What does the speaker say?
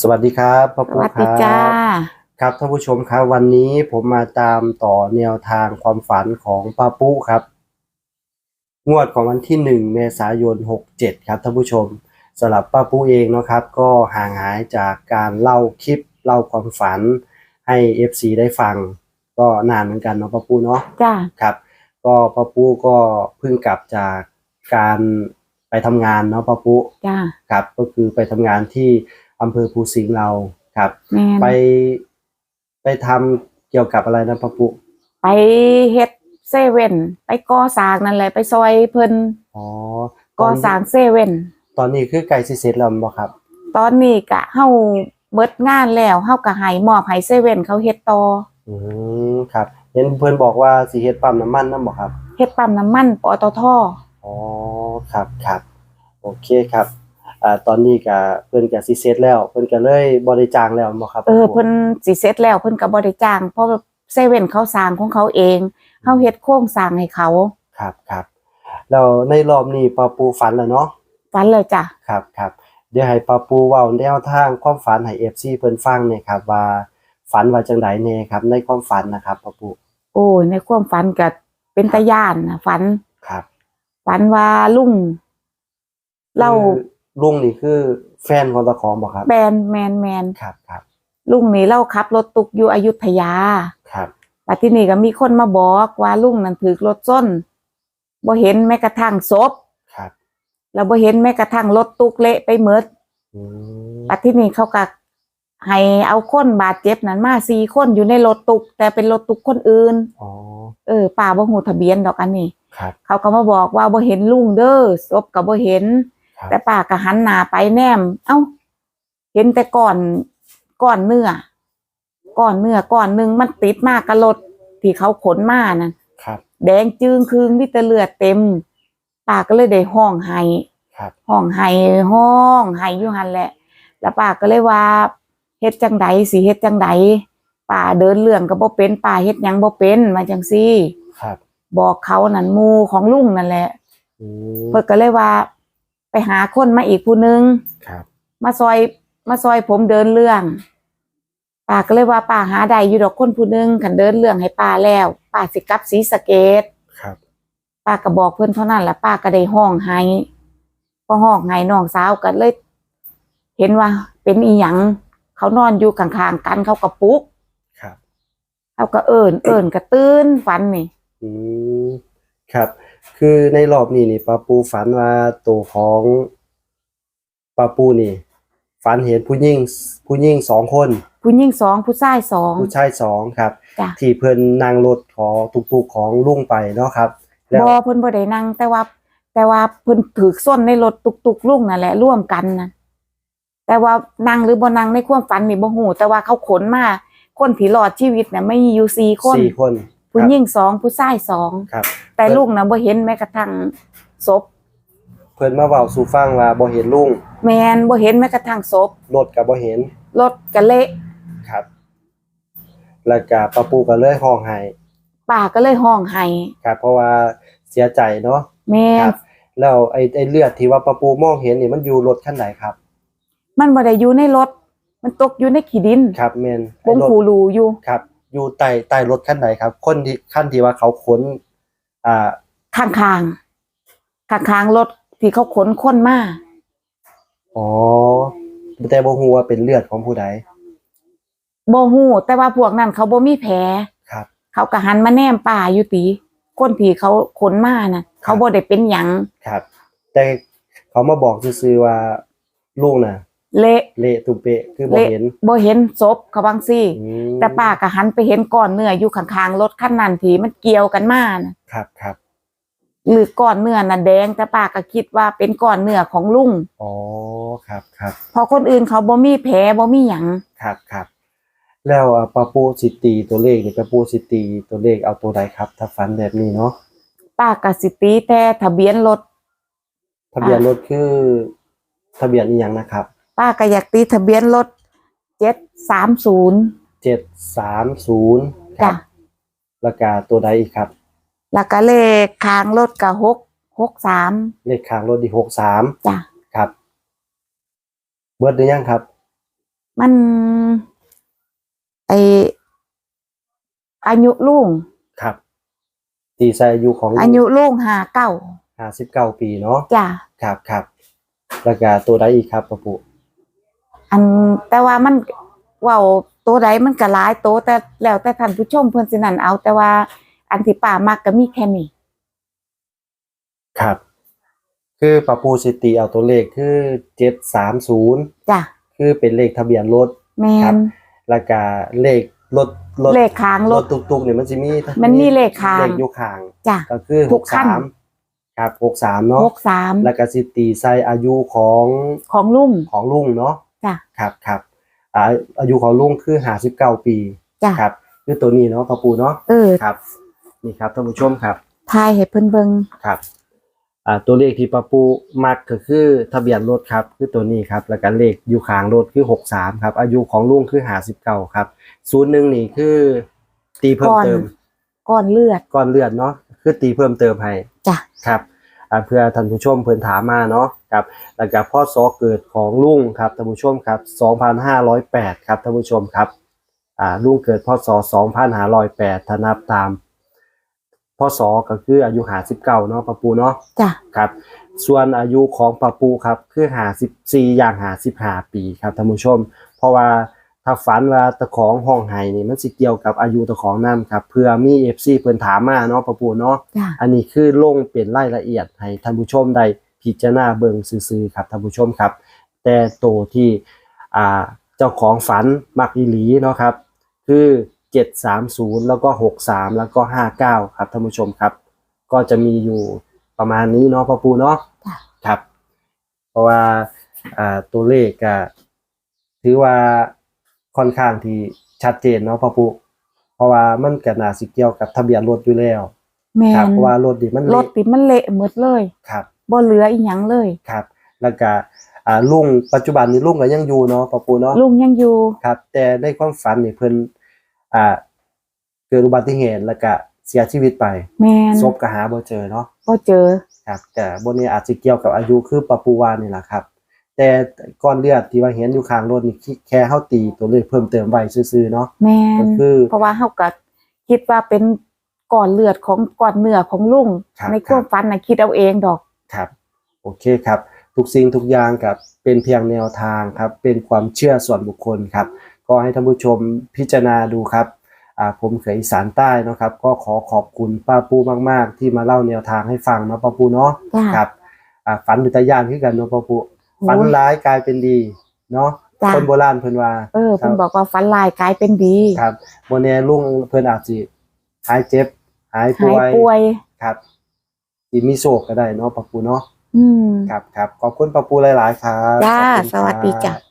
สวัสดีครับพ่อสปุ๊วัสคดีรับจ้าครับท่านผู้ชมครับวันนี้ผมมาตามต่อแนวทางความฝันของป้าปุ๊ครับ งวดของวันที่หนึ่งเมษายนหกเจ็ดครับท่านผู้ชมสำหรับป้าปุ๊เองเนาะครับ ก็ห่างหายจากการเล่าคลิปเล่าความฝัน ให้ FC ได้ฟัง ก็นานเหมือนกันเนาะป้าปุ๊เนาะจ้าครับ ก็ป้าปุ๊ก็เพิ่งกลับจากการไปทำงานเนาะป้าปุ๊จ้าครับ ก็คือไปทำงานที่ อำเภอภูสิงห์เราครับ แม่นไป ไปทำเกี่ยวกับอะไรนะป้าปุ๊ไปเฮ็ดเซเว่นไปก่อสร้างนั่นแหละไปซอยเพิ่นอ๋อก่อสร้างเซเว่นตอนนี้คือไก่สิเสร็จแล้วบ่ครับตอนนี้กะเฮาเบิดงานแล้วเฮาก็ให้มอบให้เซเว่นเขาเฮ็ดต่ออืมครับเห็นเพื่อนบอกว่าสิเฮ็ดปั๊มน้ำมันนํบ่ครับ เฮ็ดปั๊มน้ำมันปตท อ๋อ ครับครับ โอเคครับ อ่าตอนนี้ก็เพิ่นก็สิเสร็จแล้ว เพิ่นก็เลยบริจางแล้วบ่ครับเออเพิ่นสิเสร็จแล้วเพิ่นก็บ่ได้จ้าง เพราะเซเว่นเขาสร้างของเขาเองเฮาเฮ็ดโครงสร้างให้เขาครับครับแล้วในรอบนี้ป้าปูฝันแล้วเนาะฝันเลยจ้ะครับครับเดี๋ยวให้ป้าปูเว้าแนวทางความฝันให้ FC เพิ่นฟังหน่อยครับว่าฝันว่าจังไดแน่ครับ ในความฝันนะครับป้าปูโอ้ยในความฝันก็เป็นตาย่านน่ะฝันครับ ฝันว่าลุงเราคือ ลุงนี่คือแฟนของตะของบ่ครับแบนแมนแมนครับครับลุงนี่เล่าขับรถตุกอยู่อยุธยาครับปัจจุบันก็มีคนมาบอกว่าลุงนั่นถือรถส้นบ่เห็นแม้กระทั่งศพครับแล้วบ่เห็นแม้กระทั่งรถตุกเละไปหมดอืมปัจจุบันเขาก็ให้เอาคนบาดเจ็บนั้นมาสี่คนอยู่ในรถตุก แต่เป็นรถตุกคนอื่นอ๋อเออป้าบ่ฮู้ทะเบียนดอกอันนี้ ครับ เขาก็มาบอกว่าบ่เห็นลุงเด้อศพก็บ่เห็นครับ แต่ป้าก็หันหน้าไปแนม เอ้า เห็นแต่ก้อนก้อนเนื้อก้อนเนื้อก้อนหนึ่งมันติดมากกับรถที่เขาขนมานั่นครับแดงจึงคืงมีแต่เลือดเต็มป้าก็เลยได้ห้องไห้ครับห้องไห้ห้องไห้อยู่หันแหละ แล้วป้าก็เลยว่าเฮ็ดจังใดสิเฮ็ดจังใดป้าเดินเรื่องก็บ่เป็นป้าเฮ็ดหยังบ่เป็นมาจังซี่ ครับ บอกเขานั่นหมู่ของลุงนั่นแหละอืมเพิ่นก็เลยว่า ไปหาคนมาอีกผู้หนึงครับ มาซอยมาซอยผมเดินเรื่องป้าก็เลยว่าป้าหาได้อยู่ดอกคนผู้หนึงขันเดินเรื่องให้ป้าแล้วป้าสิกลับศรีสะเกดครับป้าก็บอกเพื่อนเท่านั้นแหละป้าก็ได้ห้องให้พอห้องให้น้องสาวก็เลย เห็นว่า เป็นอีหยังเขานอนอยู่ข้างๆกันเขาก็ปลุกครับเขาก็เอิญเอิญก็ตื่นฝันนี่อืม ครับ คือในรอบนี้นี่ป้าปูฝันว่าตัวของป้าปูนี่ ฝันเห็นผู้หญิงผู้หญิงสองคน ผู้หญิงสองผู้ชายสอง ผู้ชายสองครับ จ้ะ ที่เพิ่นนั่งรถของทุกๆของลุงไปเนาะครับ แล้วบอเพิ่นบ่ได้นั่งแต่ว่า แต่ว่าเพิ่นถือส้นในรถตุกๆลุงนั่นแหละร่วมกันนะแต่ว่านั่งหรือบ่นั่งในความฝันนี่บ่ฮู้แต่ว่าเขาขนมาคนที่รอดชีวิตน่ะไม่มีอยู่สี่คน สี่คน ผู้หญิงสองผู้ชายสองครับ แต่ลูกน่ะบ่เห็นแม้กระทั่งศพเพิ่นมาเว้าสู่ฟังว่าบ่เห็นลุงแมนบ่เห็นแม้กระทั่งศพรถก็บ่เห็นรถก็เละครับ แล้วก็ป้าปูก็เลยห้องให้ป้าก็เลยห้องไห้ครับ เพราะว่าเสียใจเนาะแม่คนรับ แล้วไอ้ไอ้เลือดที่ว่าป้าปูมองเห็นนี่มันอยู่รถคันไหนครับ มันบ่ได้อยู่ในรถ มันตกอยู่ในขี้ดินครับแม่นวไอ้งรถหูรูอยู่ ครับ อยู่ใต้ใต้รถคันไหนครับ คนที่คันที่ว่าเขาขนอ่าข้างๆข้างๆรถที่เขาขนคนมาอ๋อแต่บ่ฮู้ว่าเป็นเลือดของผู้ใดบ่ฮู้แต่ว่าพวกนั้นเขาบ่มีแผลครับ เขาก็หันมาแนมป้าอยู่ติคนที่เขาขนมาน่ะ เขาบ่ได้เป็นหยังครับ แต่เขามาบอกซื่อๆว่าลุงน่ะ เละเละตุเปะคือบ่เละเห็นบ่เห็นศพเขาบางซี่อืมแต่ป้าก็หันไปเห็นก้อนเนื้ออยู่ข้างๆรถคันนั้นที่มันเกี่ยวกันมาน่ะครับครับหรือก้อนเนื้อน่ะแดง แต่ป้าก็คิดว่าเป็นก้อนเนื้อของลุงอ๋อครับครับเพอคนอื่นเขาบ่มีแผลบ่มีหยังครับครับแล้วอ่าปาปูสิตีตัวเลขนี่ปาปูสิตีตัวเลขเอาตัวใดครับ ถ้าฝันแบบนี้เนาะป้าก็สิตีแต่ทะเบียนรถทะเบียนรถคือ ทะเบียนอีหยังนะครับ ป้าก็อยากตีทะเบียนรถ730เจ็ดสามศูนย์คจ้ะรับแล้วก็ตัวใดอีกครับ แล้วก็เลขข้างรถก็6 63เลขข้างรถดีหกสามจ้ะครับ เบิร์ดหรือยังครับ มันไออายุลุงครับ ตีใส่อายุของอายุลุงหาเก้าห้าสิบเก้าปีเนาะจ้ะครับครับแล้วก็ตัวใดอีกครับปะปุ อันแต่ว่ามันเว่าตัวใดมันก็หลายตัวแต่แล้วแต่ท่านผู้ชมเพิ่นสินั่นเอา แต่ว่าอันที่ป่ามักก็มีแค่นี้ครับ คือปะปูสิตีเอาตัวเลขคือเจ็ดสามศูนย์จ้ะคือเป็นเลขทะเบียนรถแมครับนแล้วก็เลขรถรถเลขค้างรรถถตุกๆเนี่ยมันจะมีมันมีเลขค้าง เลขอยุคาง จ้ะ ก็คือทุหกกขั้สานมครับหกสามเนาะหกสามแล้วก็สิตีใส่อายุของของลุงของลุงเนาะ จ้ะครับครับอ่าอายุของลุงคือห้าสิบเก้าปีจ้ะครับคือตัวนี้เนาะปะปูเนาะเออครับ นี่ครับท่านผู้ชมครับทายให้เพิ่นเบิ่งครับอ่าตัวเลขที่ปะปูมักก็คือทะเบียนรถครับคือตัวนี้ครับ แล้วก็เลขอยู่ข้างรถคือหกสามครับ อายุของลุงคือห้าสิบเก้าครับศูนย์หนึ่งนี่คือ ตีเพิ่มเติมก้อนเลือดก้อนเลือดเนาะคือตีเพิ่มเติมให้จ้ะครับอ่าเพื่อท่านผู้ชมเพิ่นถามมาเนาะ ครับแล้วก็พ่อซอเกิดของลุงครับท่านผู้ชมครับ2,508ครับท่านผู้ชมครับอ่าลุงเกิดพศ2,508ถ้านับตามพ่อซอก็คืออายุ59เนาะปะปูเนาะจ้ะครับ ส่วนอายุของปะปูครับคือ54อย่าง55ปีครับท่านผู้ชม เพราะว่าถ้าฝันว่าตะของห้องไห้นี่มันสิเกี่ยวกับอายุตะของนั่นครับเพื่อมี FC เพิ่นถามมาเนาะปะปูเนาะจ้ะอันนี้คือลงเป็นรายละเอียดให้ท่านผู้ชมได้ พิจารณาเบิ่งซื่อๆครับท่านผู้ชมครับ แต่โตวที่อ่าเจ้าของฝันมักอีหลีเนาะครับ คือ 730 แล้วก็ 63 แล้วก็ 59 ครับท่านผู้ชมครับ ก็จะมีอยู่ประมาณนี้เนาะพ่อปูเนาะจ้ะครับ เพราะว่าอ่าตัวเลขก็ถือว่าค่อนข้างที่ชัดเจนเนาะพ่อปูเพราะว่ามันก็น่าสิเกี่ยวกับทะเบียนรถอยู่แล้วแมครับนเพราะว่ารถดิมันรเละถติมันเละหมดเลย ครับ บ่เหลืออีหยังเลย ครับ แล้วก็อ่าลุงปัจจุบันนี้ลุงก็ยังอยู่เนาะปะปูเนาะลุงยังอยู่ ครับ แต่ในความฝันนี่เพิ่นอ่าเกิดอุบัติเหตุแล้วก็เสียชีวิตไปแมนศพก็หาบ่เจอเนาะ บ่เจอ ครับแต่บนนี้อาจจะเกี่ยวกับอายุคือปะปูวานี่แหละครับ แต่ก้อนเลือดที่ว่าเห็นอยู่ข้างรถนี่แค่เฮาตีตัวเลขเพิ่มเติมไว้ซื่อๆเนาะ แมก็นคือเพราะว่าเฮาก็คิดว่าเป็นก่อนเลือดของก่อนเนื้อของลุง ครับในความฝันน่ะคิดเอาเองดอก ครับโอเคครับ ทุกสิ่งทุกอย่างกับเป็นเพียงแนวทางครับ เป็นความเชื่อส่วนบุคคลครับ ก็ให้ท่านผู้ชมพิจารณาดูครับอ่าผมเขยอีสานใต้เนาะครับ ก็ขอขอบคุณป้าปูมาก ๆ ที่มาเล่าแนวทางให้ฟังเนาะป้าปูเนาะจ้าครับอ่าฝันเป็นตาย่านขึ้นกันเนาะป้าปูโอ้ฝันร้ายกลายเป็นดีเนาะจ้ะคนโบราณเพิ่นว่าเออเพิ่นบอกว่าฝันลายกลายเป็นดีครับโบแน่ลุงเพิ่นอาจสิหายเจ็บ หายหาป่ยวยป่วยครับ สิมีโศกก็ได้เนาะป้าปูเนาะอืมครับครับขอบคุณป้าปูหลาย ๆ ครับจ้าขอบคุณสวัสดีครับจ้ะ